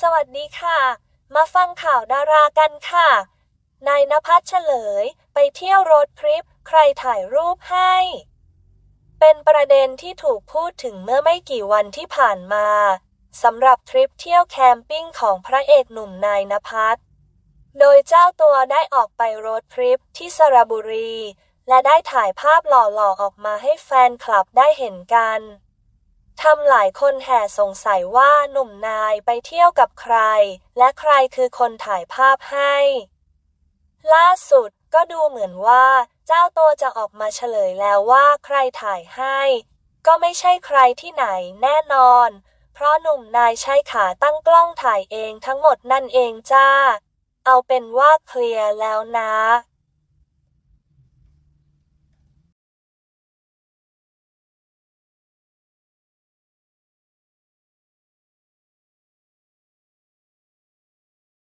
สวัสดีค่ะ มาฟังข่าวดารากันค่ะ นายนภัสเฉลย ไปเที่ยวรดทริป ใครถ่ายรูปให้ เป็นประเด็นที่ถูกพูดถึงเมื่อไม่กี่วันที่ผ่านมาสำหรับทริปเที่ยวแคมปิ้งของพระเอกหนุ่มนายนภัสโดยเจ้าตัวได้ออกไปรดทริปที่สระบุรี และได้ถ่ายภาพหล่อๆออกมาให้แฟนคลับได้เห็นกัน ทำหลายคนแห่สงสัยว่าหนุ่มนายไปเที่ยวกับใคร และใครคือคนถ่ายภาพให้ ล่าสุดก็ดูเหมือนว่า เจ้าตัวจะออกมาเฉลยแล้วว่าใครถ่ายให้ ก็ไม่ใช่ใครที่ไหนแน่นอน เพราะหนุ่มนายใช้ขาตั้งกล้องถ่ายเองทั้งหมดนั่นเองจ้า เอาเป็นว่าเคลียร์แล้วนะ